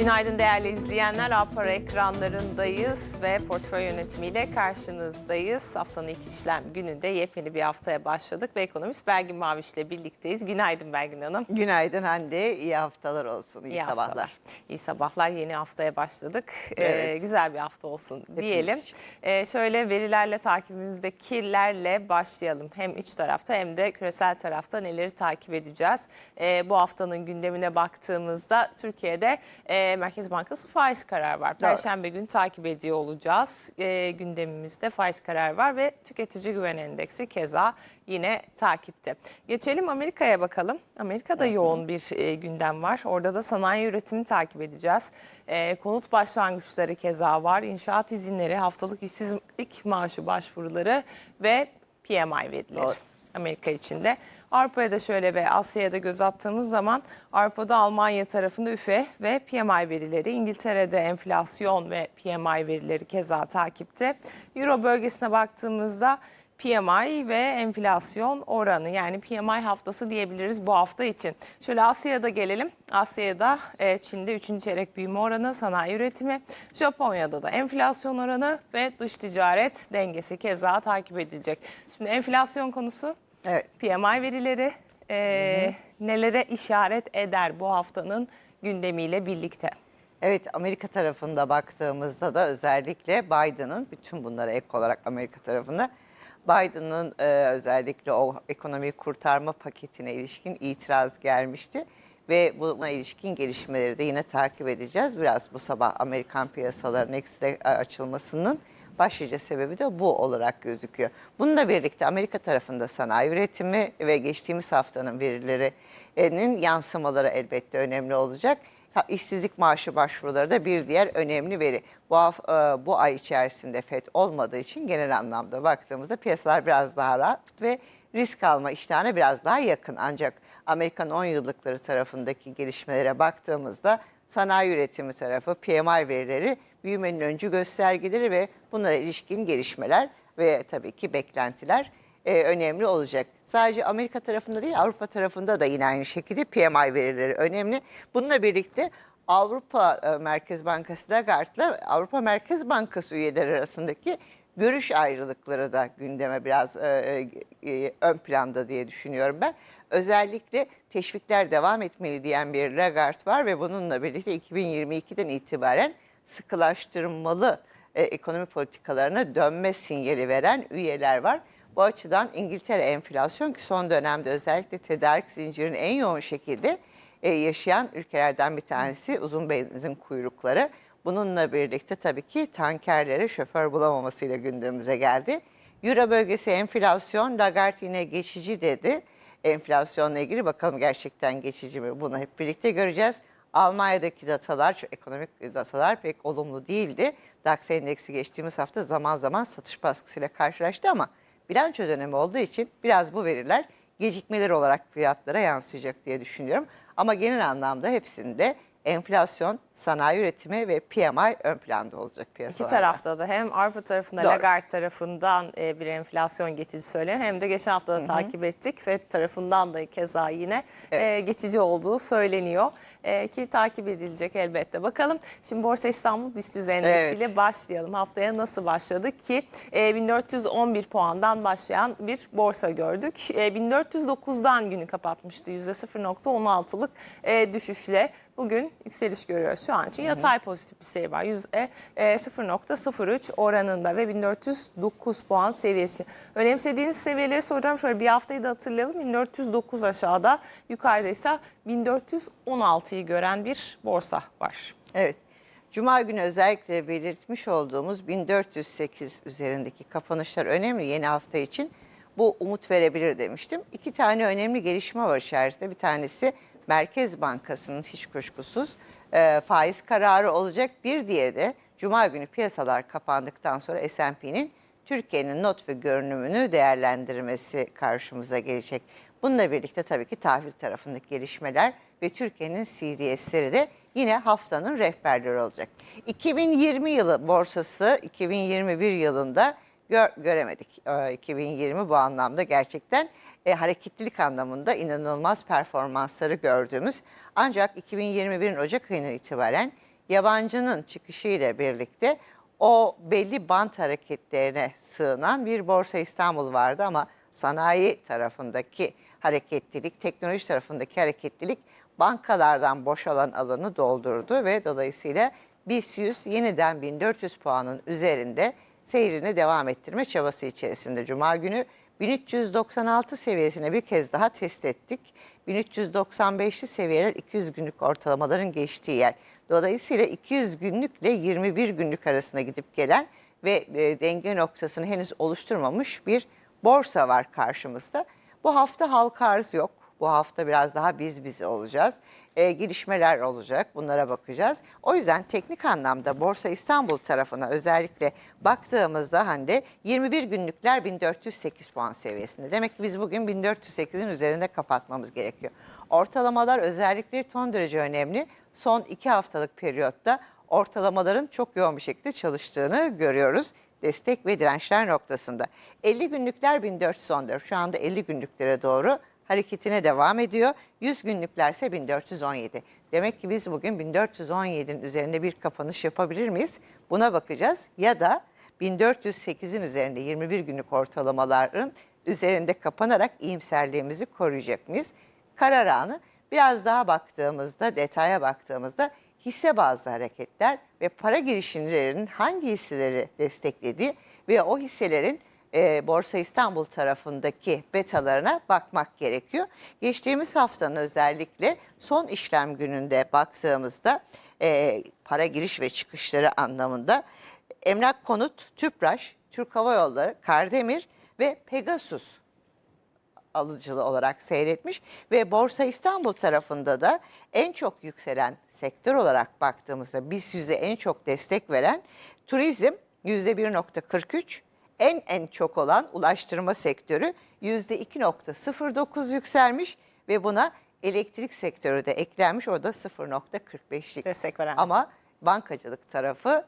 Günaydın değerli izleyenler. Apara ekranlarındayız ve portföy yönetimiyle karşınızdayız. Haftanın ilk işlem gününde yepyeni bir haftaya başladık ve ekonomist Belgin Maviş ile birlikteyiz. Günaydın Belgin Hanım. Günaydın Hande, iyi haftalar olsun, iyi, sabahlar. haftalar. İyi sabahlar. Yeni haftaya başladık. Ee, Evet. güzel bir hafta olsun diyelim. Ee, şöyle verilerle takibimizdekilerle başlayalım. Hem iç tarafta hem de küresel tarafta neleri takip edeceğiz. Ee, bu haftanın gündemine baktığımızda Türkiye'de e, Merkez Bankası faiz kararı var. Perşembe günü takip ediyor olacağız. Ee, gündemimizde faiz kararı var ve tüketici güven endeksi keza yine takipte. Geçelim Amerika'ya bakalım. Amerika'da yoğun bir e, gündem var. Orada da sanayi üretimini takip edeceğiz. E, konut başlangıçları keza var. İnşaat izinleri, haftalık işsizlik maaşı başvuruları ve PMI verileri. Doğru. Amerika içinde. Avrupa'ya da şöyle ve Asya'ya da göz attığımız zaman Avrupa'da Almanya tarafında üfe ve PMI verileri, İngiltere'de enflasyon ve PMI verileri keza takipte. Euro bölgesine baktığımızda PMI ve enflasyon oranı yani PMI haftası diyebiliriz bu hafta için. Şöyle Asya'da gelelim. Asya'da e, Çin'de 3. çeyrek büyüme oranı, sanayi üretimi, Japonya'da da enflasyon oranı ve dış ticaret dengesi keza takip edilecek. Şimdi enflasyon konusu Evet. PMI verileri e, nelere işaret eder bu haftanın gündemiyle birlikte? Evet, Amerika tarafında baktığımızda da özellikle Biden'ın, bütün bunlara ek olarak Amerika tarafında, Biden'ın e, özellikle o ekonomiyi kurtarma paketine ilişkin itiraz gelmişti. Ve buna ilişkin gelişmeleri de yine takip edeceğiz. Biraz bu sabah Amerikan piyasalarının ekside açılmasının başlıca sebebi de bu olarak gözüküyor. Bununla birlikte Amerika tarafında sanayi üretimi ve geçtiğimiz haftanın verilerinin yansımaları elbette önemli olacak. İşsizlik maaşı başvuruları da bir diğer önemli veri. Bu, e, bu ay içerisinde FED olmadığı için genel anlamda baktığımızda piyasalar biraz daha rahat ve risk alma iştahına biraz daha yakın. Ancak Amerikan 10 yıllıkları tarafındaki gelişmelere baktığımızda sanayi üretimi tarafı, PMI verileri büyümenin öncü göstergeleri ve bunlara ilişkin gelişmeler ve tabii ki beklentiler e, önemli olacak. Sadece Amerika tarafında değil Avrupa tarafında da yine aynı şekilde PMI verileri önemli. Bununla birlikte Avrupa e, Merkez Bankası Lagarde'la Avrupa Merkez Bankası üyeleri arasındaki görüş ayrılıkları da gündeme biraz e, e, e, ön planda diye düşünüyorum ben. Özellikle teşvikler devam etmeli diyen bir Lagarde var ve bununla birlikte 2022'den itibaren sıkılaştırmalı e, ekonomi politikalarına dönme sinyali veren üyeler var. Bu açıdan İngiltere enflasyon ki son dönemde özellikle tedarik zincirinin en yoğun şekilde e, yaşayan ülkelerden bir tanesi uzun benzin kuyrukları. Bununla birlikte tabii ki tankerlere şoför bulamamasıyla gündemimize geldi. Euro bölgesi enflasyon Lagarde yine geçici dedi. Enflasyonla ilgili bakalım gerçekten geçici mi bunu hep birlikte göreceğiz. Almanya'daki datalar, şu ekonomik datalar pek olumlu değildi. DAX endeksi geçtiğimiz hafta zaman zaman satış baskısıyla karşılaştı ama bilanço dönemi olduğu için biraz bu veriler gecikmeler olarak fiyatlara yansıyacak diye düşünüyorum. Ama genel anlamda hepsinde enflasyon, sanayi üretimi ve PMI ön planda olacak İki piyasalarda. tarafta da hem Avrupa tarafında Doğru. Lagarde tarafından e, bir enflasyon geçici söyleniyor hem de geçen hafta da takip ettik. FED tarafından da keza yine e, geçici olduğu söyleniyor E, ki takip edilecek elbette. Bakalım şimdi Borsa İstanbul BIST endeksiyle Evet. başlayalım. Haftaya nasıl başladık ki e, 1411 puandan başlayan bir borsa gördük. E, 1409'dan günü kapatmıştı %0.16'lık e, düşüşle. Bugün yükseliş görüyoruz şu an için. Yatay pozitif bir seyir var. Yüzde e, 0.03 oranında ve 1409 puan seviyesi. Önemsediğiniz seviyeleri soracağım. Şöyle bir haftayı da hatırlayalım. 1409 aşağıda, yukarıda ise 1416'yı gören bir borsa var. Evet. Cuma günü özellikle belirtmiş olduğumuz 1408 üzerindeki kapanışlar önemli yeni hafta için. Bu umut verebilir demiştim. İki tane önemli gelişme var içerisinde. Bir tanesi Merkez Bankası'nın hiç kuşkusuz e, faiz kararı olacak. Bir diğeri de Cuma günü piyasalar kapandıktan sonra S&P'nin Türkiye'nin not ve görünümünü değerlendirmesi karşımıza gelecek. Bununla birlikte tabii ki tahvil tarafındaki gelişmeler ve Türkiye'nin CDS'leri de yine haftanın rehberleri olacak. 2020 yılı borsası 2021 yılında gör- göremedik. Ee, 2020 bu anlamda gerçekten e, hareketlilik anlamında inanılmaz performansları gördüğümüz. Ancak 2021'in Ocak ayından itibaren yabancının çıkışıyla birlikte o belli bant hareketlerine sığınan bir Borsa İstanbul vardı. Ama sanayi tarafındaki hareketlilik, teknoloji tarafındaki hareketlilik bankalardan boşalan alanı doldurdu. Ve dolayısıyla BIST 100 yeniden 1400 puanın üzerinde seyrini devam ettirme çabası içerisinde Cuma günü 1396 seviyesine bir kez daha test ettik. 1395'li seviyeler 200 günlük ortalamaların geçtiği yer. Dolayısıyla 200 günlükle 21 günlük arasında gidip gelen ve e, denge noktasını henüz oluşturmamış bir borsa var karşımızda. Bu hafta halka arz yok. Bu hafta biraz daha biz bize olacağız. E, gelişmeler olacak. Bunlara bakacağız. O yüzden teknik anlamda Borsa İstanbul tarafına özellikle baktığımızda Hande 21 günlükler 1408 puan seviyesinde. Demek ki biz bugün 1408'in üzerinde kapatmamız gerekiyor. Ortalamalar özellikle son derece önemli. Son iki haftalık periyotta ortalamaların çok yoğun bir şekilde çalıştığını görüyoruz destek ve dirençler noktasında. 50 günlükler 1414 şu anda 50 günlüklere doğru hareketine devam ediyor. 100 günlüklerse 1417. Demek ki biz bugün 1417'nin üzerinde bir kapanış yapabilir miyiz? Buna bakacağız. Ya da 1408'in üzerinde 21 günlük ortalamaların üzerinde kapanarak iyimserliğimizi koruyacak mıyız? Karar anı biraz daha baktığımızda, detaya baktığımızda hisse bazlı hareketler ve para girişimlerinin hangi hisseleri desteklediği ve o hisselerin e, Borsa İstanbul tarafındaki betalarına bakmak gerekiyor. Geçtiğimiz haftanın özellikle son işlem gününde baktığımızda e, para giriş ve çıkışları anlamında Emlak Konut, Tüpraş, Türk Hava Yolları, Kardemir ve Pegasus alıcılı olarak seyretmiş ve Borsa İstanbul tarafında da en çok yükselen sektör olarak baktığımızda BIST 100'e en çok destek veren turizm %1.43, en en çok olan ulaştırma sektörü %2.09 yükselmiş ve buna elektrik sektörü de eklenmiş o da 0.45'lik. Destek veren. Ama bankacılık tarafı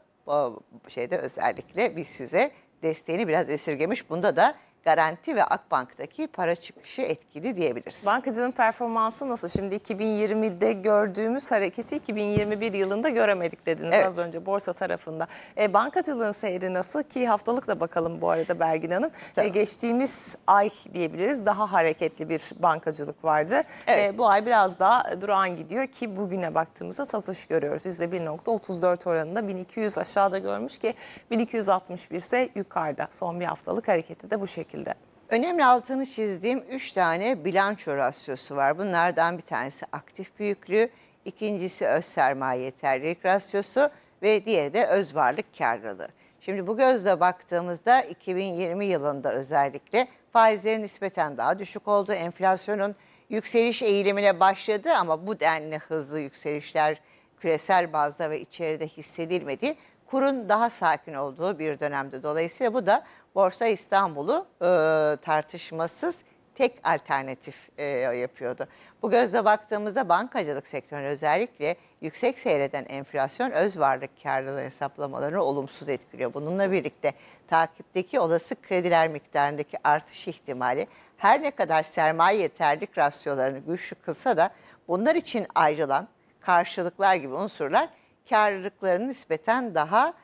şeyde özellikle BIST 100'e desteğini biraz esirgemiş. Bunda da Garanti ve Akbank'taki para çıkışı etkili diyebiliriz. Bankacılığın performansı nasıl? Şimdi 2020'de gördüğümüz hareketi 2021 yılında göremedik dediniz Evet. az önce borsa tarafında. E, bankacılığın seyri nasıl ki haftalık da bakalım bu arada Belgin Hanım. Tabii. E, geçtiğimiz ay diyebiliriz daha hareketli bir bankacılık vardı. Evet. E, bu ay biraz daha durağan gidiyor ki bugüne baktığımızda satış görüyoruz. %1.34 oranında 1200 aşağıda görmüş ki 1261 ise yukarıda. Son bir haftalık hareketi de bu şekilde. Önemli altını çizdiğim 3 tane bilanço rasyosu var. Bunlardan bir tanesi aktif büyüklüğü, ikincisi öz sermaye yeterlilik rasyosu ve diğeri de öz varlık karlılığı. Şimdi bu gözle baktığımızda 2020 yılında özellikle faizlerin nispeten daha düşük olduğu, enflasyonun yükseliş eğilimine başladı ama bu denli hızlı yükselişler küresel bazda ve içeride hissedilmedi. Kurun daha sakin olduğu bir dönemde. Dolayısıyla bu da Borsa İstanbul'u e, tartışmasız tek alternatif e, yapıyordu. Bu gözle baktığımızda bankacılık sektörüne özellikle yüksek seyreden enflasyon öz varlık karlılığı hesaplamalarını olumsuz etkiliyor. Bununla birlikte takipteki olası krediler miktarındaki artış ihtimali her ne kadar sermaye yeterlik rasyolarını güçlü kılsa da bunlar için ayrılan karşılıklar gibi unsurlar karlılıklarının nispeten daha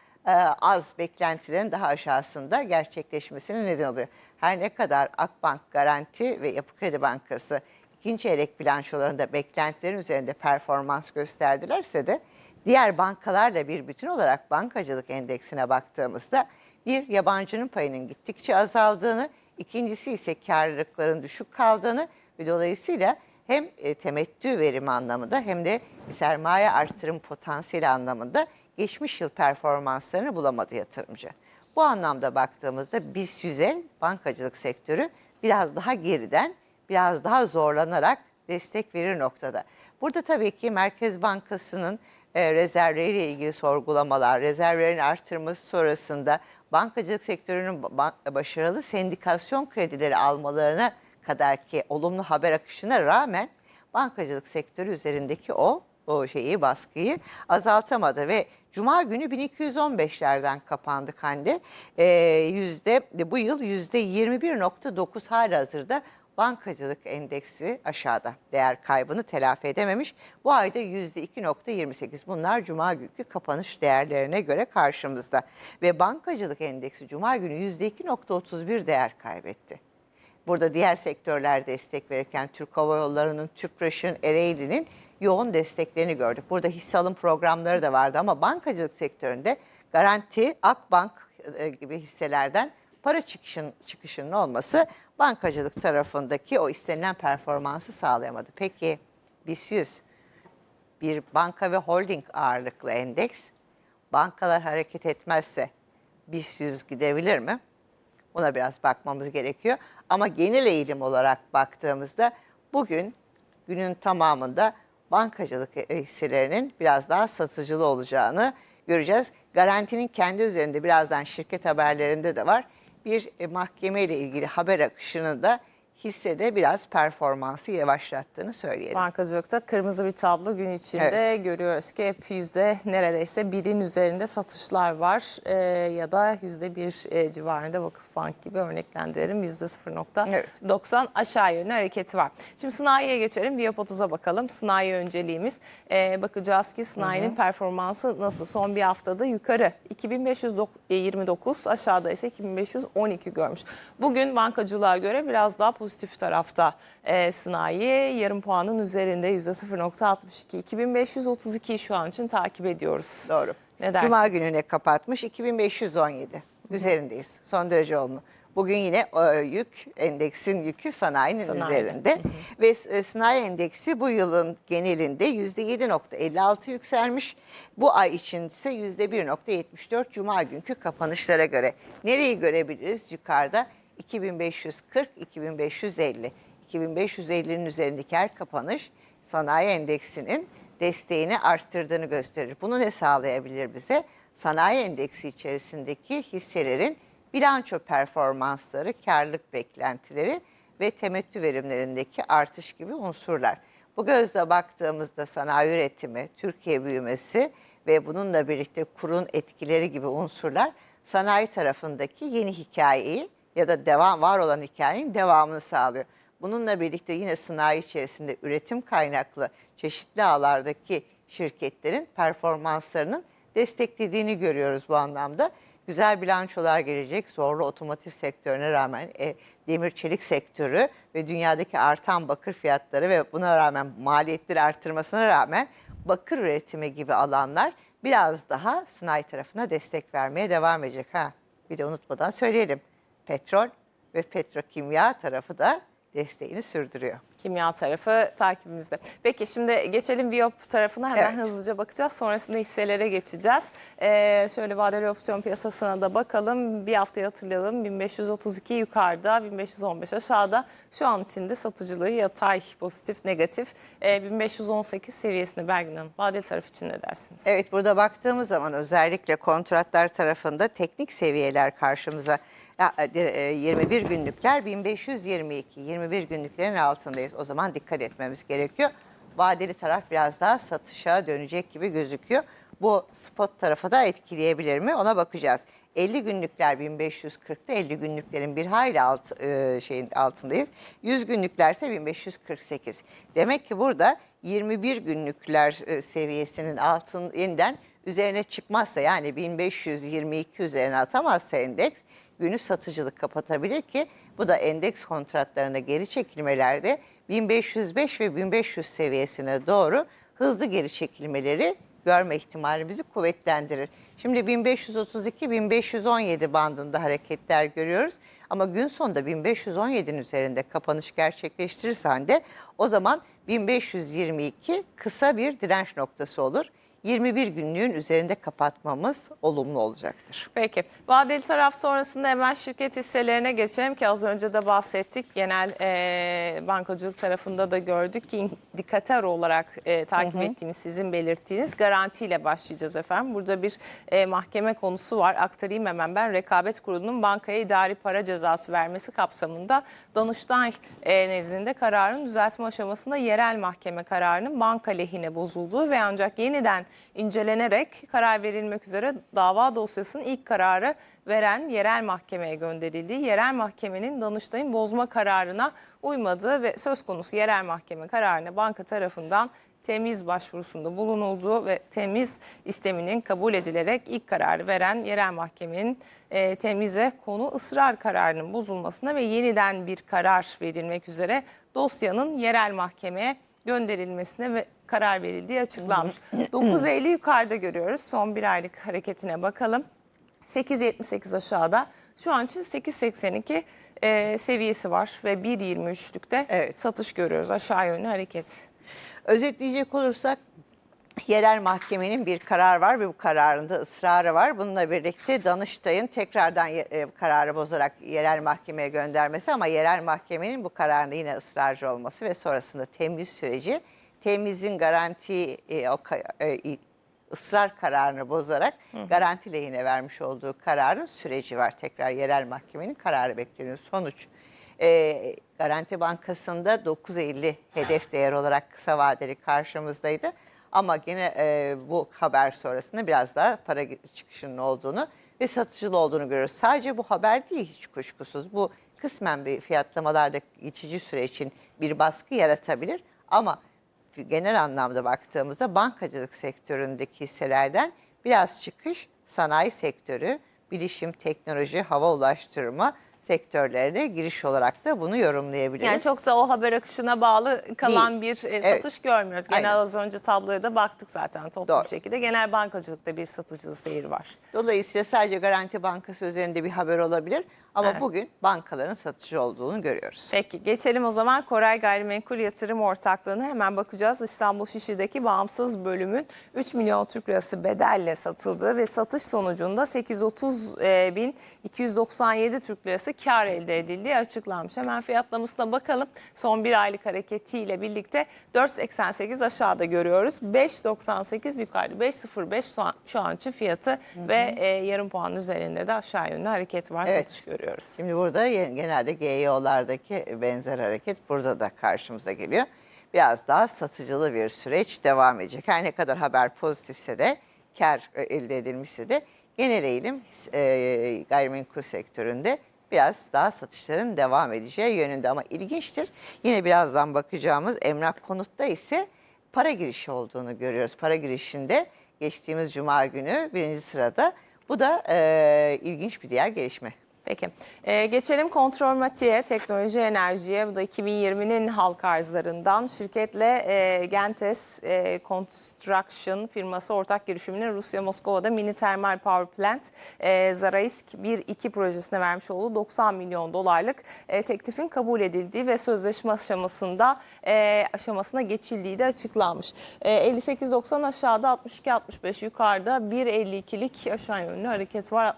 az beklentilerin daha aşağısında gerçekleşmesine neden oluyor. Her ne kadar Akbank, Garanti ve Yapı Kredi Bankası ikinci çeyrek bilançolarında beklentilerin üzerinde performans gösterdilerse de diğer bankalarla bir bütün olarak bankacılık endeksine baktığımızda bir yabancının payının gittikçe azaldığını, ikincisi ise karlılıkların düşük kaldığını ve dolayısıyla hem e, temettü verimi anlamında hem de sermaye artırım potansiyeli anlamında geçmiş yıl performanslarını bulamadı yatırımcı. Bu anlamda baktığımızda BIST 100'e bankacılık sektörü biraz daha geriden, biraz daha zorlanarak destek verir noktada. Burada tabii ki Merkez Bankası'nın e, rezervleriyle ilgili sorgulamalar, rezervlerin artırması sonrasında bankacılık sektörünün ba- başarılı sendikasyon kredileri almalarına kadar ki olumlu haber akışına rağmen bankacılık sektörü üzerindeki o o şeyi baskıyı azaltamadı ve Cuma günü 1215'lerden kapandık Hande. Ee, yüzde bu yıl yüzde 21.9 hala hazırda bankacılık endeksi aşağıda. Değer kaybını telafi edememiş. Bu ayda %2.28. Bunlar cuma günkü kapanış değerlerine göre karşımızda. Ve bankacılık endeksi cuma günü %2.31 değer kaybetti. Burada diğer sektörler destek verirken Türk Hava Yolları'nın, TÜPRAŞ'ın, Ereğli'nin yoğun desteklerini gördük. Burada hisse alım programları da vardı ama bankacılık sektöründe Garanti, Akbank e, gibi hisselerden para çıkışın, çıkışının olması bankacılık tarafındaki o istenilen performansı sağlayamadı. Peki BIST 100 bir banka ve holding ağırlıklı endeks bankalar hareket etmezse BIST 100 gidebilir mi? Ona biraz bakmamız gerekiyor. Ama genel eğilim olarak baktığımızda bugün günün tamamında bankacılık hisselerinin biraz daha satıcılı olacağını göreceğiz. Garantinin kendi üzerinde birazdan şirket haberlerinde de var. Bir e, mahkeme ile ilgili haber akışını da hissede biraz performansı yavaşlattığını söyleyelim. Bankacılıkta kırmızı bir tablo gün içinde görüyoruz ki hep yüzde neredeyse birin üzerinde satışlar var. Ee, ya da yüzde bir e, civarında Vakıfbank gibi örneklendirelim. Yüzde 0.90 aşağı yönlü hareketi var. Şimdi sanayiye geçelim. Biyop 30'a bakalım. Sanayi önceliğimiz. Ee, bakacağız ki sanayinin performansı nasıl? Son bir haftada yukarı 2529 aşağıda ise 2512 görmüş. Bugün bankacılığa göre biraz daha pozitif tarafta e, sanayi yarım puanın üzerinde %0.62 2532 şu an için takip ediyoruz. Doğru. Ne dersiniz? Cuma gününe kapatmış 2517 üzerindeyiz. Son derece olumlu. Bugün yine e, yük endeksin yükü sanayinin Sanayi. üzerinde ve e, sanayi endeksi bu yılın genelinde %7.56 yükselmiş. Bu ay için ise %1.74 cuma günkü kapanışlara göre. Nereyi görebiliriz yukarıda? 2540 2550. 2550'nin üzerindeki her kapanış sanayi endeksinin desteğini arttırdığını gösterir. Bunu ne sağlayabilir bize? Sanayi endeksi içerisindeki hisselerin bilanço performansları, karlılık beklentileri ve temettü verimlerindeki artış gibi unsurlar. Bu gözle baktığımızda sanayi üretimi, Türkiye büyümesi ve bununla birlikte kurun etkileri gibi unsurlar sanayi tarafındaki yeni hikayeyi ya da devam var olan hikayenin devamını sağlıyor. Bununla birlikte yine sanayi içerisinde üretim kaynaklı çeşitli ağlardaki şirketlerin performanslarının desteklediğini görüyoruz bu anlamda. Güzel bilançolar gelecek. Zorlu otomotiv sektörüne rağmen e, demir çelik sektörü ve dünyadaki artan bakır fiyatları ve buna rağmen maliyetleri arttırmasına rağmen bakır üretimi gibi alanlar biraz daha sanayi tarafına destek vermeye devam edecek. Ha, bir de unutmadan söyleyelim. Petrol ve petrokimya tarafı da desteğini sürdürüyor. Kimya tarafı takibimizde. Peki şimdi geçelim Viyop tarafına hemen Evet. hızlıca bakacağız. Sonrasında hisselere geçeceğiz. Ee, şöyle vadeli opsiyon piyasasına da bakalım. Bir haftayı hatırlayalım. 1532 yukarıda, 1515 aşağıda. Şu an içinde satıcılığı yatay, pozitif, negatif. Ee, 1518 seviyesinde Bergin Hanım. Vadeli taraf için ne dersiniz? Evet burada baktığımız zaman özellikle kontratlar tarafında teknik seviyeler karşımıza Ya, e, 21 günlükler 1522 21 günlüklerin altındayız. O zaman dikkat etmemiz gerekiyor. Vadeli taraf biraz daha satışa dönecek gibi gözüküyor. Bu spot tarafı da etkileyebilir mi? Ona bakacağız. 50 günlükler 1540'ta 50 günlüklerin bir hayli alt, e, şeyin altındayız. 100 günlüklerse 1548. Demek ki burada 21 günlükler e, seviyesinin altın yeniden üzerine çıkmazsa yani 1522 üzerine atamazsa endeks günü satıcılık kapatabilir ki bu da endeks kontratlarına geri çekilmelerde 1505 ve 1500 seviyesine doğru hızlı geri çekilmeleri görme ihtimalimizi kuvvetlendirir. Şimdi 1532-1517 bandında hareketler görüyoruz. Ama gün sonunda 1517'nin üzerinde kapanış gerçekleştirirse halde o zaman 1522 kısa bir direnç noktası olur. 21 günlüğün üzerinde kapatmamız olumlu olacaktır. Peki. Vadeli taraf sonrasında hemen şirket hisselerine geçelim ki az önce de bahsettik. Genel e, bankacılık tarafında da gördük ki indikatör olarak e, takip ettiğimiz sizin belirttiğiniz garantiyle başlayacağız efendim. Burada bir e, mahkeme konusu var. Aktarayım hemen ben. Rekabet Kurulu'nun bankaya idari para cezası vermesi kapsamında Danıştay e, nezdinde kararın düzeltme aşamasında yerel mahkeme kararının banka lehine bozulduğu ve ancak yeniden incelenerek karar verilmek üzere dava dosyasının ilk kararı veren yerel mahkemeye gönderildi. Yerel mahkemenin Danıştay'ın bozma kararına uymadığı ve söz konusu yerel mahkeme kararına banka tarafından temiz başvurusunda bulunulduğu ve temiz isteminin kabul edilerek ilk kararı veren yerel mahkemenin e, temize konu ısrar kararının bozulmasına ve yeniden bir karar verilmek üzere dosyanın yerel mahkemeye gönderilmesine ve karar verildiği açıklanmış. 9 Eylül yukarıda görüyoruz. Son bir aylık hareketine bakalım. 8.78 aşağıda. Şu an için 8.82 e, seviyesi var ve 1.23'lükte Evet. satış görüyoruz. Aşağı yönlü hareket. Özetleyecek olursak yerel mahkemenin bir karar var ve bu kararında ısrarı var. Bununla birlikte Danıştay'ın tekrardan e, kararı bozarak yerel mahkemeye göndermesi ama yerel mahkemenin bu kararında yine ısrarcı olması ve sonrasında temiz süreci temizin garanti e, o e, ısrar kararını bozarak garanti lehine vermiş olduğu kararın süreci var. Tekrar yerel mahkemenin kararı bekleniyor. Sonuç e, Garanti Bankası'nda 9.50 hedef değer olarak kısa vadeli karşımızdaydı. Ama gene e, bu haber sonrasında biraz daha para çıkışının olduğunu ve satıcılı olduğunu görüyoruz. Sadece bu haber değil hiç kuşkusuz. Bu kısmen bir fiyatlamalarda geçici süre için bir baskı yaratabilir. Ama genel anlamda baktığımızda bankacılık sektöründeki hisselerden biraz çıkış sanayi sektörü, bilişim, teknoloji, hava ulaştırma sektörlerine giriş olarak da bunu yorumlayabiliriz. Yani çok da o haber akışına bağlı kalan Değil. bir e, Evet. satış görmüyoruz. Genel Aynen. az önce tabloya da baktık zaten toplu Doğru. bir şekilde. Genel bankacılıkta bir satıcılı seyir var. Dolayısıyla sadece Garanti Bankası üzerinde bir haber olabilir ama Evet. bugün bankaların satıcı olduğunu görüyoruz. Peki geçelim o zaman Koray Gayrimenkul Yatırım Ortaklığı'na hemen bakacağız. İstanbul Şişli'deki bağımsız bölümün 3 milyon Türk lirası bedelle satıldığı ve satış sonucunda 830 e, bin 297 Türk lirası kar elde edildiği açıklanmış. Hemen fiyatlamasına bakalım. Son bir aylık hareketiyle birlikte 4.88 aşağıda görüyoruz. 5.98 yukarıda. 5.05 şu an, için fiyatı ve e, yarım puan üzerinde de aşağı yönlü hareket var. Evet. Satış görüyoruz. Şimdi burada genelde GEO'lardaki benzer hareket burada da karşımıza geliyor. Biraz daha satıcılı bir süreç devam edecek. Her ne kadar haber pozitifse de kar e, elde edilmişse de genel eğilim e, gayrimenkul sektöründe biraz daha satışların devam edeceği yönünde. Ama ilginçtir yine birazdan bakacağımız emlak konutta ise para girişi olduğunu görüyoruz. Para girişinde geçtiğimiz cuma günü birinci sırada. Bu da e, ilginç bir diğer gelişme. Peki. Ee, geçelim kontrolmatiğe, teknoloji enerjiye. Bu da 2020'nin halka arzlarından. Şirketle e, Gentes e, Construction firması ortak girişiminin Rusya Moskova'da mini termal power plant e, Zaraisk 1-2 projesine vermiş olduğu 90 milyon dolarlık e, teklifin kabul edildiği ve sözleşme aşamasında e, aşamasına geçildiği de açıklanmış. E, 58.90 aşağıda 62-65 yukarıda 1.52'lik aşağı yönlü hareket var.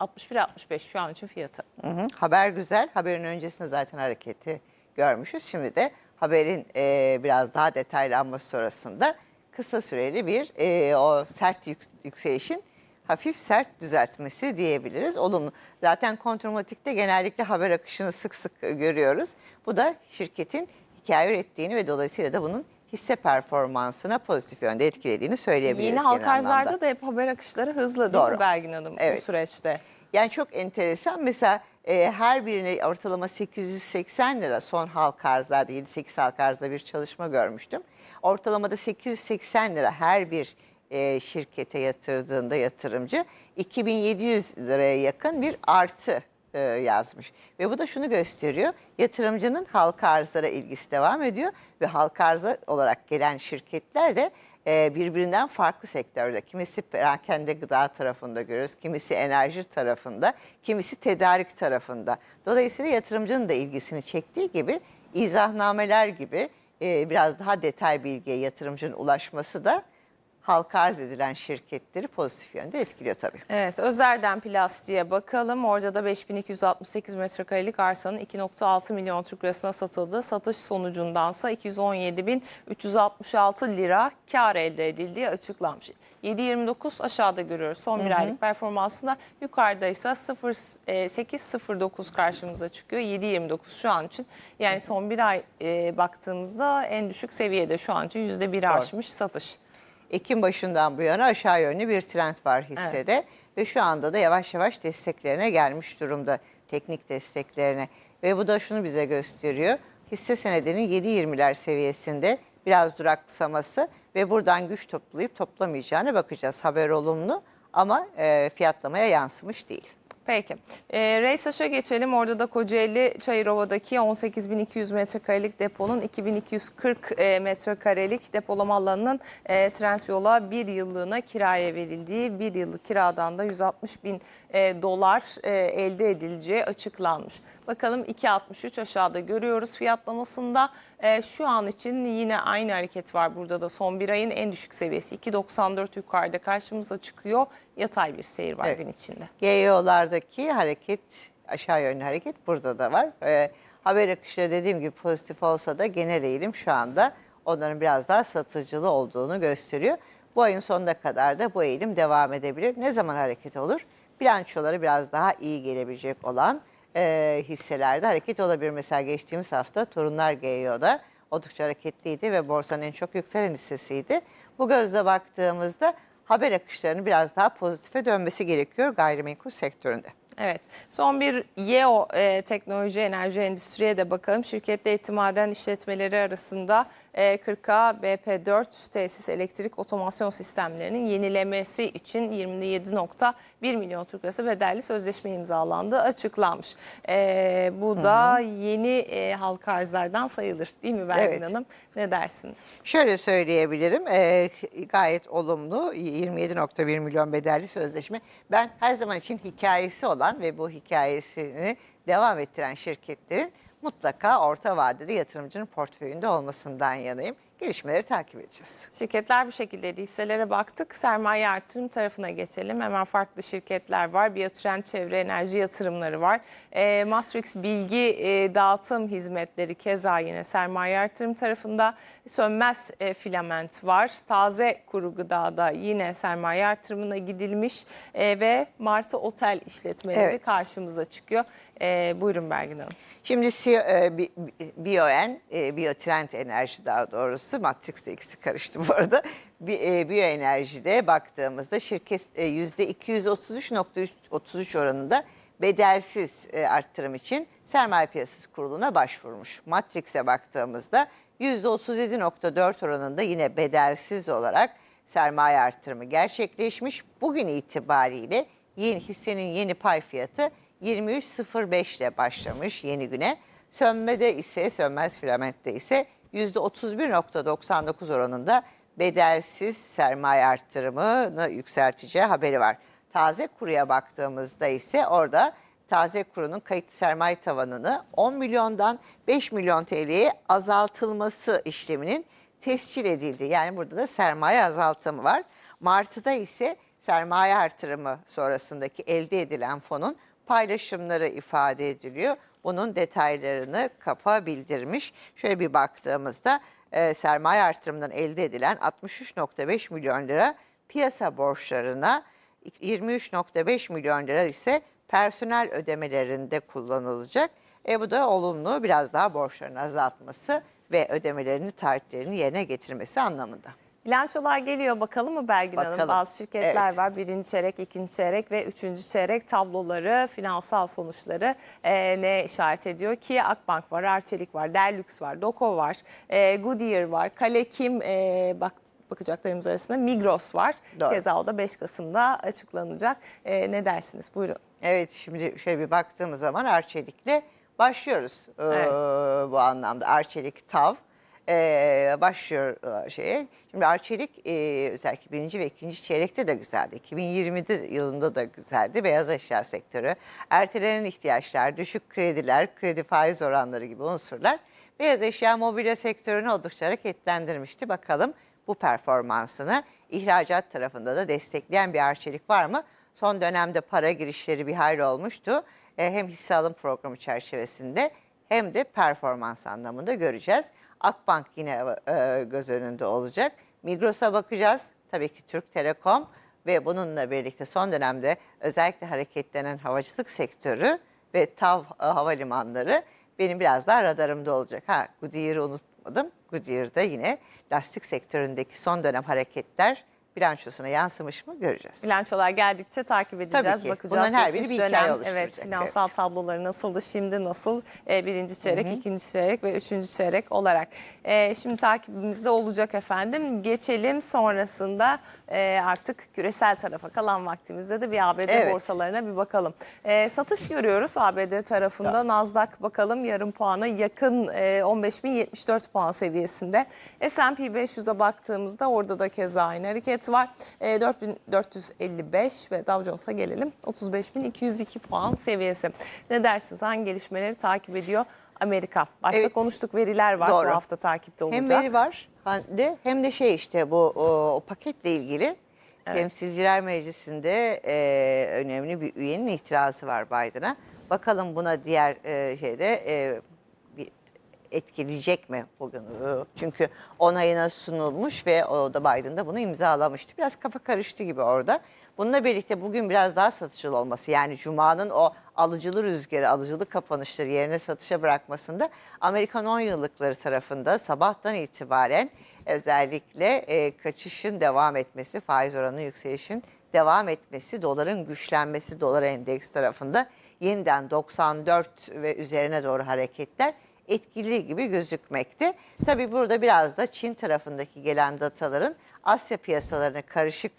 61-65 şu an için fiyatı. Hı hı. Haber güzel. Haberin öncesinde zaten hareketi görmüşüz. Şimdi de haberin e, biraz daha detaylanması sonrasında kısa süreli bir e, o sert yük- yükselişin hafif sert düzeltmesi diyebiliriz. Olumlu. Zaten kontromatikte genellikle haber akışını sık sık görüyoruz. Bu da şirketin hikaye ürettiğini ve dolayısıyla da bunun hisse performansına pozitif yönde etkilediğini söyleyebiliriz. Yeni anlamda. arzlarda da hep haber akışları hızlı değil Doğru. mi Belgin Hanım bu Evet. süreçte? Yani çok enteresan. Mesela e, her birine ortalama 880 lira son halk arzlarda 7-8 halk arzda bir çalışma görmüştüm. Ortalamada 880 lira her bir e, şirkete yatırdığında yatırımcı 2700 liraya yakın bir artı e, yazmış. Ve bu da şunu gösteriyor. Yatırımcının halka arzlara ilgisi devam ediyor ve halka arzı olarak gelen şirketler de e, birbirinden farklı sektörde. Kimisi perakende gıda tarafında görüyoruz, kimisi enerji tarafında, kimisi tedarik tarafında. Dolayısıyla yatırımcının da ilgisini çektiği gibi izahnameler gibi e, biraz daha detay bilgiye yatırımcının ulaşması da halka arz edilen şirketleri pozitif yönde etkiliyor tabii. Evet, Özer'den plastiğe bakalım. Orada da 5268 metrekarelik arsanın 2.6 milyon Türk lirasına satıldığı satış sonucundansa 217.366 lira kar elde edildiği açıklanmış. 7.29 aşağıda görüyoruz. Son bir aylık performansında yukarıda ise 8.09 karşımıza çıkıyor. 7.29 şu an için. Yani son bir ay e, baktığımızda en düşük seviyede şu an için %1'i aşmış satış. Ekim başından bu yana aşağı yönlü bir trend var hissede ve şu anda da yavaş yavaş desteklerine gelmiş durumda teknik desteklerine ve bu da şunu bize gösteriyor. Hisse senedinin 7.20'ler seviyesinde biraz duraksaması ve buradan güç toplayıp toplamayacağına bakacağız. Haber olumlu ama e, fiyatlamaya yansımış değil. Peki. E, Reysaş'a geçelim. Orada da Kocaeli Çayırova'daki 18.200 metrekarelik deponun 2240 e, metrekarelik depolama alanının e, Trendyol'a bir yıllığına kiraya verildiği, bir yıllık kiradan da 160 bin e, dolar e, elde edileceği açıklanmış. Bakalım 2.63 aşağıda görüyoruz fiyatlamasında. E, şu an için yine aynı hareket var burada da son bir ayın en düşük seviyesi 2.94 yukarıda karşımıza çıkıyor. Yatay bir seyir var Evet. gün içinde. GEO'lardaki hareket, aşağı yönlü hareket burada da var. Haber akışları dediğim gibi pozitif olsa da genel eğilim şu anda onların biraz daha satıcılı olduğunu gösteriyor. Bu ayın sonuna kadar da bu eğilim devam edebilir. Ne zaman hareket olur? Bilançoları biraz daha iyi gelebilecek olan e, hisselerde hareket olabilir. Mesela geçtiğimiz hafta Torunlar GEO'da oldukça hareketliydi ve borsanın en çok yükselen hissesiydi. Bu gözle baktığımızda haber akışlarının biraz daha pozitife dönmesi gerekiyor gayrimenkul sektöründe. Evet. Son bir YEO e, teknoloji enerji endüstriye de bakalım. Şirkette itimaden işletmeleri arasında e, 40K BP4 tesis elektrik otomasyon sistemlerinin yenilemesi için 27.1 milyon Türk lirası bedelli sözleşme imzalandı açıklanmış. E, bu da yeni e, halka arzlardan sayılır değil mi Belgin Evet. Hanım? Ne dersiniz? Şöyle söyleyebilirim, e, gayet olumlu 27.1 milyon bedelli sözleşme. Ben her zaman için hikayesi olan ve bu hikayesini devam ettiren şirketlerin mutlaka orta vadede yatırımcının portföyünde olmasından yanayım. Gelişmeleri takip edeceğiz. Şirketler bu şekildeydi. Hisselere baktık. Sermaye artırım tarafına geçelim. Hemen farklı şirketler var. Biotrend Çevre Enerji Yatırımları var. E, Matrix Bilgi e, Dağıtım Hizmetleri keza yine sermaye artırım tarafında. Sönmez e, Filament var. Taze Kuru Gıda'da yine sermaye artırımına gidilmiş. E, ve Martı Otel işletmeleri Evet. karşımıza çıkıyor. E, buyurun Belgin Hanım. Şimdi e, Bi- Bi- BioN, e, Biotrend Enerji daha doğrusu, Matrix'le ikisi karıştı bu arada. Bi- e, Bioenerji'de baktığımızda şirket e, %233.33 oranında bedelsiz e, arttırım için Sermaye Piyasası Kurulu'na başvurmuş. Matrix'e baktığımızda %37.4 oranında yine bedelsiz olarak sermaye arttırımı gerçekleşmiş. Bugün itibariyle yeni hissenin yeni pay fiyatı 23.05 ile başlamış yeni güne. Sönmede ise, sönmez filamentte ise %31.99 oranında bedelsiz sermaye arttırımını yükselteceği haberi var. Taze kuruya baktığımızda ise orada taze kurunun kayıt sermaye tavanını 10 milyondan 5 milyon TL'ye azaltılması işleminin tescil edildi. Yani burada da sermaye azaltımı var. Martı'da ise sermaye artırımı sonrasındaki elde edilen fonun paylaşımları ifade ediliyor. Bunun detaylarını kapa bildirmiş. Şöyle bir baktığımızda e, sermaye artırımından elde edilen 63.5 milyon lira piyasa borçlarına 23.5 milyon lira ise personel ödemelerinde kullanılacak. E bu da olumlu biraz daha borçlarını azaltması ve ödemelerini taahhütlerini yerine getirmesi anlamında. Bilançolar geliyor bakalım mı Belgin Hanım? Bakalım. Bazı şirketler Evet. var. Birinci çeyrek, ikinci çeyrek ve üçüncü çeyrek tabloları, finansal sonuçları e, ne işaret ediyor ki? Akbank var, Arçelik var, Derlux var, Doko var, e, Goodyear var, Kalekim e, bak, bakacaklarımız arasında Migros var. Doğru. Keza o da 5 Kasım'da açıklanacak. E, ne dersiniz? Buyurun. Evet şimdi şöyle bir baktığımız zaman Arçelik'le başlıyoruz ee, Evet. bu anlamda. Arçelik TAV ee, başlıyor e, şeye. Şimdi Arçelik e, özellikle birinci ve ikinci çeyrekte de güzeldi. 2020 yılında da güzeldi. Beyaz eşya sektörü, ertelenen ihtiyaçlar, düşük krediler, kredi faiz oranları gibi unsurlar beyaz eşya mobilya sektörünü oldukça hareketlendirmişti. Bakalım bu performansını ihracat tarafında da destekleyen bir arçelik var mı? Son dönemde para girişleri bir hayli olmuştu. E, hem hisse alım programı çerçevesinde hem de performans anlamında göreceğiz. Akbank yine e, göz önünde olacak. Migros'a bakacağız. Tabii ki Türk Telekom ve bununla birlikte son dönemde özellikle hareketlenen havacılık sektörü ve TAV e, havalimanları benim biraz daha radarımda olacak. Ha Goodyear'ı unut, bakmadım. Goodyear'da yine lastik sektöründeki son dönem hareketler bilançosuna yansımış mı göreceğiz. Bilançolar geldikçe takip edeceğiz, ki. bakacağız. Bunların her biri bir hikaye dönem, oluşturacak, Evet, finansal evet. tabloları nasıldı, şimdi nasıl? Ee, birinci çeyrek, ikinci çeyrek ve üçüncü çeyrek olarak. Ee, şimdi takibimizde olacak efendim. Geçelim sonrasında e, artık küresel tarafa kalan vaktimizde de bir ABD Evet. borsalarına bir bakalım. Ee, satış görüyoruz ABD tarafında. Nasdaq bakalım yarım puana yakın e, 15.074 puan seviyesinde. S&P 500'e baktığımızda orada da keza aynı hareket var. E, 4455 ve Dow Jones'a gelelim. 35.202 puan seviyesi. Ne dersiniz? Hangi gelişmeleri takip ediyor Amerika? Başta Evet. konuştuk veriler var Doğru. bu hafta takipte olacak. Hem veri var hem de, hem de şey işte bu o, o paketle ilgili Temsilciler Meclisi'nde e, önemli bir üyenin itirazı var Biden'a. Bakalım buna diğer e, şeyde e, etkileyecek mi bugün? E, Çünkü onayına sunulmuş ve o da Biden da bunu imzalamıştı. Biraz kafa karıştı gibi orada. Bununla birlikte bugün biraz daha satıcılı olması yani Cuma'nın o alıcılı rüzgarı, alıcılı kapanışları yerine satışa bırakmasında Amerikan 10 yıllıkları tarafında sabahtan itibaren özellikle e, kaçışın devam etmesi, faiz oranının yükselişin devam etmesi, doların güçlenmesi, dolar endeks tarafında yeniden 94 ve üzerine doğru hareketler etkili gibi gözükmekte. Tabii burada biraz da Çin tarafındaki gelen dataların Asya piyasalarına karışık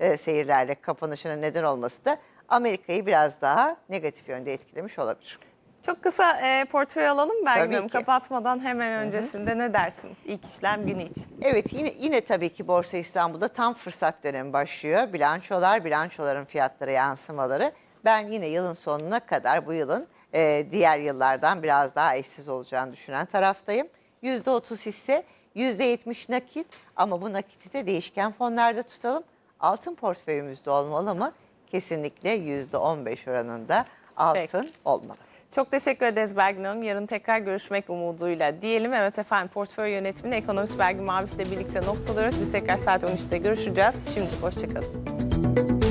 e, seyirlerle kapanışına neden olması da Amerika'yı biraz daha negatif yönde etkilemiş olabilir. Çok kısa e, portföy alalım Belgin Tabii Hanım. ki. Kapatmadan hemen öncesinde ne dersiniz? İlk işlem günü için. Evet yine yine tabii ki Borsa İstanbul'da tam fırsat dönemi başlıyor. Bilançolar, bilançoların fiyatlara yansımaları. Ben yine yılın sonuna kadar bu yılın e, diğer yıllardan biraz daha eşsiz olacağını düşünen taraftayım. %30 hisse, %70 nakit ama bu nakiti de değişken fonlarda tutalım. Altın portföyümüzde olmalı mı? Kesinlikle %15 oranında altın Peki. olmalı. Çok teşekkür ederiz Belgin Hanım. Yarın tekrar görüşmek umuduyla diyelim. Evet efendim portföy yönetimini ekonomist Belgin Maviş ile birlikte noktalıyoruz. Biz tekrar saat 13'te görüşeceğiz. Şimdi hoşçakalın.